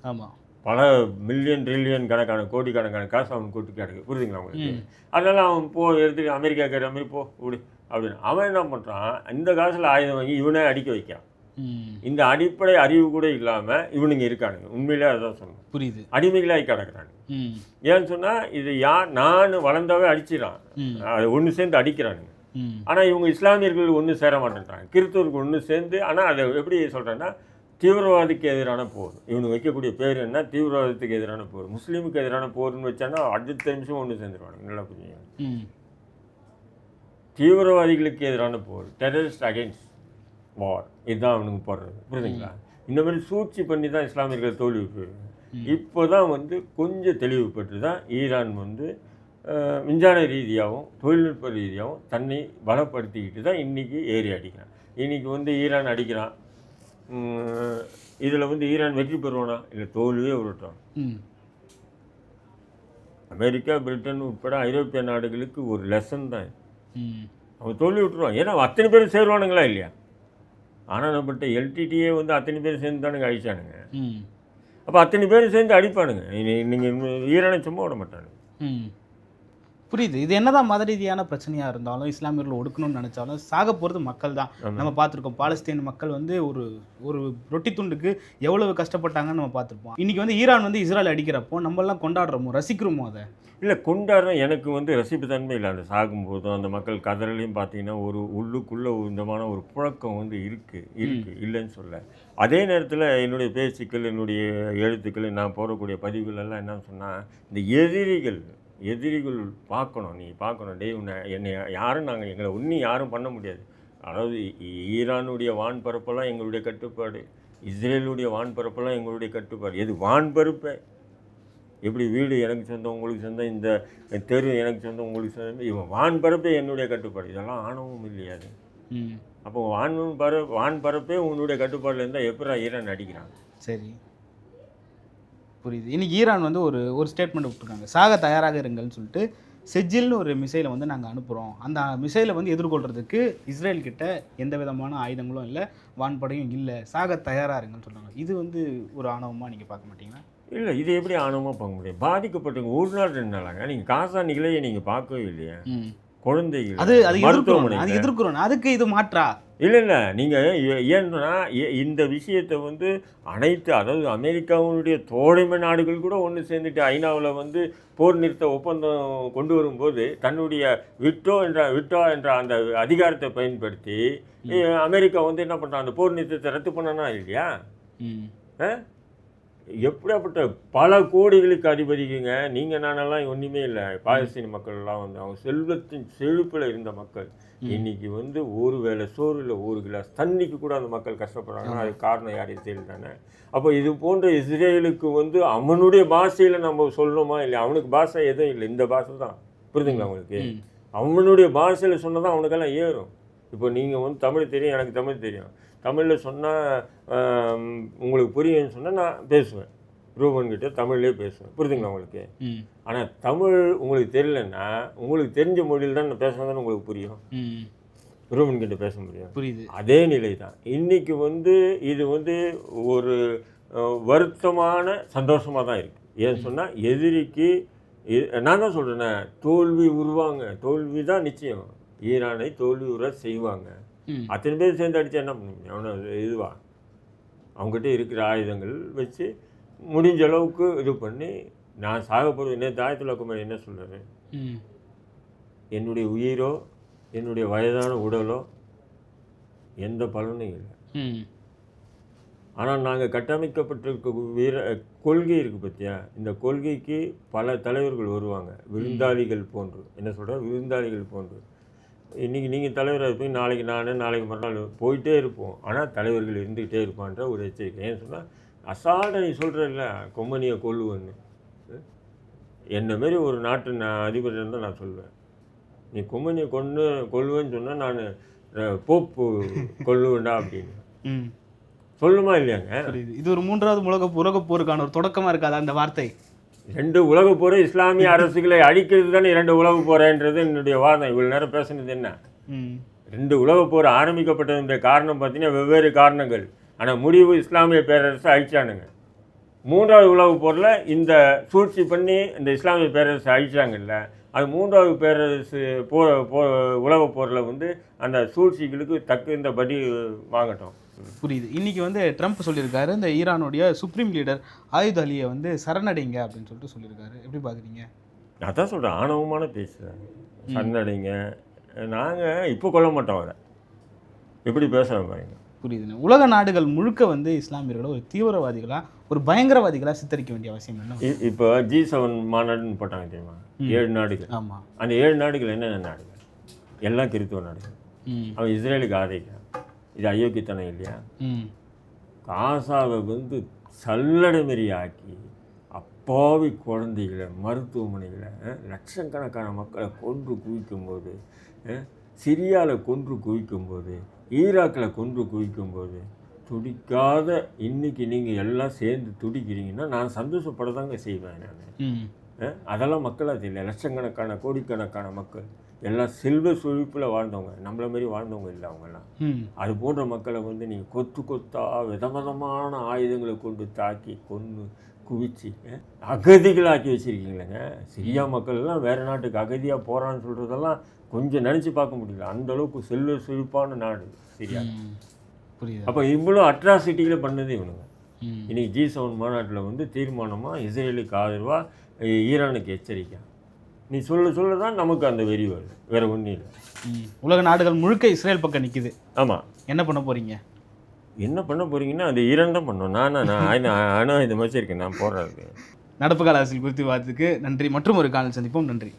ஆமாம் பல மில்லியன் ட்ரில்லியன் கணக்கான கோடிக்கணக்கான காசு அவனுக்கு கூட்டு கிடக்கு புரியுதுங்களா உங்களுக்கு? ம். அதனால அவன் போ எடுத்துட்டு அமெரிக்கா கேட்ட மாதிரி போ விடு அப்படின்னு. அவன் என்ன பண்ணுறான் இந்த காசில் ஆயுதம் வாங்கி இவனே அடிக்க வைக்கிறான். ம். இந்த அடிப்படை அறிவு கூட இல்லாமல் இவனுங்க இருக்கானுங்க. உண்மையிலே அதான் சொன்னேன் புரியுது. அடிமைகளாகி கிடக்குறாங்க. ஏன்னு சொன்னால் இது யார் நான் வளர்ந்தாவே அடிச்சிடான் ம். அது ஒன்று சேர்ந்து அடிக்கிறானுங்க. ஆனால் இவங்க இஸ்லாமியர்கள் ஒன்று சேர மாட்டேன்றாங்க. கிறிஸ்தவர்கள் ஒன்று சேர்ந்து ஆனால் அதை எப்படி சொல்கிறேன்னா தீவிரவாதிக்கு எதிரான போர். இவனுக்கு வைக்கக்கூடிய பேர் என்ன? தீவிரவாதத்துக்கு எதிரான போர். முஸ்லீமுக்கு எதிரான போர்னு வச்சானா அடுத்த நிமிஷம் ஒன்று சேர்ந்துருவானுங்க நல்லா புரியுங்க தீவிரவாதிகளுக்கு எதிரான போர். டெரரிஸ்ட் அகைன்ஸ்ட் வார் இதுதான் அவனுக்கு போடுறது. புரியுதுங்களா? இந்த மாதிரி சூழ்ச்சி பண்ணி தான் இஸ்லாமியர்கள் தோல்வி இப்போ தான் வந்து கொஞ்சம் தெளிவு பெற்று தான் ஈரான் வந்து விஞ்ஞான ரீதியாகவும் தொழில்நுட்ப ரீதியாகவும் தன்னை பலப்படுத்திக்கிட்டு தான் இன்றைக்கி ஏறி அடிக்கிறான். இன்றைக்கி வந்து ஈரான் அடிக்கிறான். இதில் வந்து ஈரான் வெற்றி பெறுவானா? இல்லை தோல்வியே உருட்டான் அமெரிக்கா பிரிட்டன் உட்பட ஐரோப்பிய நாடுகளுக்கு ஒரு லெசன் தான் அவன் தோல்வி விட்டுருவான் ஏன்னா அத்தனை பேர் சேருவானுங்களா இல்லையா? ஆனால் நம்மகிட்ட எல்டிடியே வந்து அத்தனை பேர் சேர்ந்து தானுங்க அழிச்சானுங்க அப்போ அத்தனை பேர் சேர்ந்து அடிப்பானுங்க. நீங்கள் ஈரானை சும்மா விட மாட்டானுங்க. புரியுது. இது என்னதான் மத ரீதியான பிரச்சனையா இருந்தாலும் இஸ்லாமியர்கள் ஒடுக்கணும்னு நினைச்சாலும் சாக போகிறது மக்கள் தான். நம்ம பார்த்துருக்கோம். பாலஸ்தீன் மக்கள் வந்து ஒரு ஒரு ரொட்டி துண்டுக்கு எவ்வளவு கஷ்டப்பட்டாங்கன்னு நம்ம பார்த்துருப்போம். இன்னைக்கு வந்து ஈரான் வந்து இஸ்ரேல் அடிக்கிறப்போ நம்ம எல்லாம் கொண்டாடுறோமோ? ரசிக்கிறோமோ அதை? இல்லை கொண்டாடுற எனக்கு வந்து ரசிப்பு தன்மை இல்லை. அந்த சாகும்போதும் அந்த மக்கள் கதறலையும் பார்த்தீங்கன்னா ஒரு உள்ளுக்குள்ளே விதமான ஒரு புழக்கம் வந்து இருக்குது இருக்குது இல்லைன்னு சொல்ல அதே நேரத்தில் என்னுடைய பேச்சுக்கள் என்னுடைய எழுத்துக்கள் நான் போடக்கூடிய பதிவுகள் எல்லாம் என்னன்னு சொன்னால் இந்த எதிரிகள் எதிரிகள் பார்க்கணும். நீ பார்க்கணும். டேய் உன்னை என்னை யாரும் நாங்கள் எங்களை ஒன்றும் யாரும் பண்ண முடியாது. அதாவது ஈரானுடைய வான்பரப்பெல்லாம் எங்களுடைய கட்டுப்பாடு. இஸ்ரேலுடைய வான்பரப்பெல்லாம் எங்களுடைய கட்டுப்பாடு. எது வான்பரப்பை? எப்படி வீடு எனக்கு சொந்தம் உங்களுக்கு சொந்தம் இந்த தெரு எனக்கு சொந்தம் உங்களுக்கு சொந்தம் இவன் வான்பரப்பே என்னுடைய கட்டுப்பாடு. இதெல்லாம் ஆணவம் இல்லையா அது? ம். அப்போ வான் பர வான்பரப்பே உன்னுடைய கட்டுப்பாடில் இருந்தால் எப்படா ஈரான் அடிக்கிறான்? சரி. புரியுது. இன்னைக்கு ஈரான் வந்து ஒரு ஒரு ஸ்டேட்மெண்ட் விட்டுருக்காங்க. சாக தயாராக இருங்கள்னு சொல்லிட்டு செஜில்னு ஒரு மிசைலை வந்து நாங்கள் அனுப்புகிறோம் அந்த மிசைலை வந்து எதிர்கொள்கிறதுக்கு இஸ்ரேல் கிட்ட எந்த விதமான ஆயுதங்களும் இல்லை வான்படையும் இல்லை. சாக தயாராக இருங்கன்னு சொல்கிறாங்க இது வந்து ஒரு ஆணவமாக நீங்கள் பார்க்க மாட்டீங்களா? இல்லை இது எப்படி ஆணவமாக பார்க்க முடியும்? பாதிக்கப்பட்டவங்க ஒரு நாள் ரெண்டு நாளாங்க நீங்கள் காசா நிகழையை நீங்கள் பார்க்கவே இல்லையா. ம். குழந்தைகள் அது அது எதிர்க்கிறோம் அது மருத்துவமனை எதிர்க்கிறோம். அதுக்கு இது மாற்றா? இல்லை இல்லை. நீங்கள் ஏன்னா இந்த விஷயத்தை வந்து அனைத்து அதாவது அமெரிக்காவுடைய தோழமை நாடுகள் கூட ஒன்று சேர்ந்துட்டு ஐநாவில் வந்து போர் நிறுத்த ஒப்பந்தம் கொண்டு வரும்போது தன்னுடைய விட்டோ என்ற விட்டோ என்ற அந்த அதிகாரத்தை பயன்படுத்தி அமெரிக்கா வந்து என்ன பண்ணுறான் அந்த போர் நிறுத்தத்தை ரத்து பண்ணனா இல்லையா? எப்படியாப்பட்ட பல கோடிகளுக்கு அதிபதிக்குங்க நீங்கள் நானெல்லாம் ஒன்றுமே இல்லை. பாலஸ்தீன மக்கள்லாம் வந்து அவங்க செல்வத்தின் செழிப்பில் இருந்த மக்கள். இன்னைக்கு வந்து ஒரு வேளை சோறு இல்லை ஒரு கிளாஸ் தண்ணிக்கு கூட அந்த மக்கள் கஷ்டப்படுறாங்கன்னா அதுக்கு காரணம் யார்? இஸ்ரேல் தானே. அப்போ இது போன்ற இஸ்ரேலுக்கு வந்து அவனுடைய பாஷையில் நம்ம சொல்லணுமா இல்லை அவனுக்கு பாஷை எதுவும் இல்லை. இந்த பாஷை தான். புரிதுங்களா உங்களுக்கு? ம். அவனுடைய பாஷையில் சொன்னதான் அவனுக்கெல்லாம் ஏறும். இப்போ நீங்கள் வந்து தமிழ் தெரியும் எனக்கு தமிழ் தெரியும். தமிழில் சொன்னால் உங்களுக்கு புரியும்னு சொன்னால் நான் பேசுவேன். ரூபன் கிட்ட தமிழ்லேயே பேசுவேன். புரியுதுங்களா உங்களுக்கு? ஆனால் தமிழ் உங்களுக்கு தெரியலன்னா உங்களுக்கு தெரிஞ்ச மொழியில் தான் நான் பேசினா தானே உங்களுக்கு புரியும். ம். ரூபன் கிட்ட பேச முடியும் புரியுது. அதே நிலை தான் இன்றைக்கி வந்து இது வந்து ஒரு வருத்தமான சந்தோஷமாக தான் இருக்குது ஏன்னு சொன்னால் எதிரிக்கு நான் தான் சொல்கிறேனே தோல்வி உருவாங்க. தோல்வி தான் நிச்சயம். ஈரானை தோல்வி உற செய்வாங்க. அத்தனை பேர் சேர்ந்து அடித்தா என்ன பண்ண முடியும் அவனை இதுவா? அவங்ககிட்ட இருக்கிற ஆயுதங்கள் வச்சு முடிஞ்ச அளவுக்கு இது பண்ணி நான் சாக போகிறது நேற்று ஆயத்துல குமார் என்ன சொல்கிறாரு ம். என்னுடைய உயிரோ என்னுடைய வயதான உடலோ எந்த பலனும் இல்லை. ஆனால் நாங்கள் கட்டமைக்கப்பட்டிருக்க வீர கொள்கை இருக்குது பார்த்தியா இந்த கொள்கைக்கு பல தலைவர்கள் வருவாங்க. விருந்தாளிகள் போன்று. என்ன சொல்கிற விருந்தாளிகள் போன்று. இன்றைக்கி நீங்கள் தலைவராக இருப்பீங்க நாளைக்கு நான் நாளைக்கு மறுநாள் போயிட்டே இருப்போம். ஆனால் தலைவர்கள் இருந்துக்கிட்டே இருப்பான்ற ஒரு எச்சரிக்கை. ஏன்னு சொன்னால் அசால்ட்டாக நீ சொல்கிறல்ல கொம்மனியை கொல்லுவேன்னு. என்ன மாரி ஒரு நாட்டு நான் அதிபர் இருந்தால் நான் சொல்லுவேன் நீ கொம்மனியை கொண்டு கொல்லுவேன்னு சொன்னால் நான் போப்பு கொல்லுவேண்டா அப்படின்னு. ம். சொல்லுமா இல்லையாங்க? இது ஒரு மூன்றாவது உலக உலகப் போருக்கான ஒரு தொடக்கமா இருக்காதா அந்த வார்த்தை? ரெண்டு உலக போர் இஸ்லாமிய அரசுகளை அழிக்கிறது தானே இரண்டு உலக போறேன்றது என்னுடைய வாதம். இவ்வளோ நேரம் பேசுனது என்ன? ரெண்டு உலக போர் ஆரம்பிக்கப்பட்டதுடைய காரணம் பார்த்தீங்கன்னா வெவ்வேறு காரணங்கள். ஆனால் முடிவு இஸ்லாமிய பேரரசு அழிச்சானுங்க. மூன்றாவது உலக போரில் இந்த சூழ்ச்சி பண்ணி இந்த இஸ்லாமிய பேரரசு அழிச்சாங்கல்ல அது மூன்றாவது பேரரசு போ போ உலக போரில் வந்து அந்த சூழ்ச்சிகளுக்கு தகுந்த படி வாங்கட்டும். புரியுது. இன்னைக்கு வந்து ட்ரம்ப் சொல்லியிருக்காரு இந்த ஈரானுடைய சுப்ரீம் லீடர் ஆயுத அலியை வந்து சரணடைங்க அப்படின்னு சொல்லிட்டு சொல்லியிருக்காரு. எப்படி பார்க்குறீங்க அதான் சொல்கிறேன் ஆணவமான பேசுகிறேன் சன்னடைங்க நாங்கள் இப்போ கொல்ல மாட்டோம் அவரை. எப்படி பேசுகிறேன் பாருங்க. புரியுதுண்ணே உலக நாடுகள் முழுக்க வந்து இஸ்லாமியர்களை ஒரு தீவிரவாதிகளா ஒரு பயங்கரவாதிகளா சித்தரிக்க வேண்டிய அவசியம் என்ன இப்போ ஜி செவன் மாநாடுன்னு போட்டாங்க தெரியுமா? ஏழு நாடுகள். ஆமா. அந்த ஏழு நாடுகள் என்னென்ன நாடுகள்? எல்லாம் கிறித்துவ நாடுகள். அவன் இஸ்ரேலுக்கு ஆதரிக்கிறான் இது அயோக்கியத்தனம் இல்லையா? காசாவை வந்து சல்லடமெறி ஆக்கி அப்பாவி குழந்தைகளை மருத்துவமனைகளை லட்சக்கணக்கான மக்களை கொன்று குவிக்கும்போது சிரியாவில் கொன்று குவிக்கும்போது ஈராக்கில் கொன்று குவிக்கும்போது துடிக்காத இன்னைக்கு நீங்கள் எல்லாம் சேர்ந்து துடிக்கிறீங்கன்னா நான் சந்தோஷப்படதாங்க செய்வேன் நான். அதெல்லாம் மக்களாக தெரியல லட்சக்கணக்கான கோடிக்கணக்கான மக்கள். எல்லாம் செல்வ செழிப்பில் வாழ்ந்தவங்க. நம்மள மாதிரி வாழ்ந்தவங்க இல்லை அவங்கெல்லாம். அது போன்ற மக்களை வந்து நீங்கள் கொத்து கொத்தா விதவிதமான ஆயுதங்களை கொண்டு தாக்கி கொன்று குவிச்சு அகதிகளாக்கி வச்சுருக்கீங்களேங்க. சிரியா மக்கள் எல்லாம் வேறு நாட்டுக்கு அகதியாக போகிறான்னு சொல்கிறதெல்லாம் கொஞ்சம் நினச்சி பார்க்க முடியல. அந்த அளவுக்கு செல்வ செழிப்பான நாடு சிரியா. புரியுது. அப்போ இவ்வளோ அட்ராசிட்டிகளை பண்ணது இவனுங்க. இன்னைக்கு ஜி செவன் மாநாட்டில் வந்து தீர்மானமாக இஸ்ரேலுக்கு ஆதரவாக ஈரானுக்கு எச்சரிக்கை. நீ சொல்ல சொல்ல தான் நமக்கு அந்த வெறி வருது. வேறு ஒன்றும் இல்லை. உலக நாடுகள் முழுக்க இஸ்ரேல் பக்கம் நிக்குது. ஆமாம் என்ன பண்ண போறீங்க? என்ன பண்ண போறீங்கன்னா அது ஈரான் தான் பண்ணோம். நானா நான் ஆனா ஆனால் இந்த மாதிரி இருக்கேன் நான் போடுறது நடப்பு கால அரசியல் குறித்து வாதத்துக்கு நன்றி. மற்றும் ஒரு காலம் சந்திப்போம். நன்றி.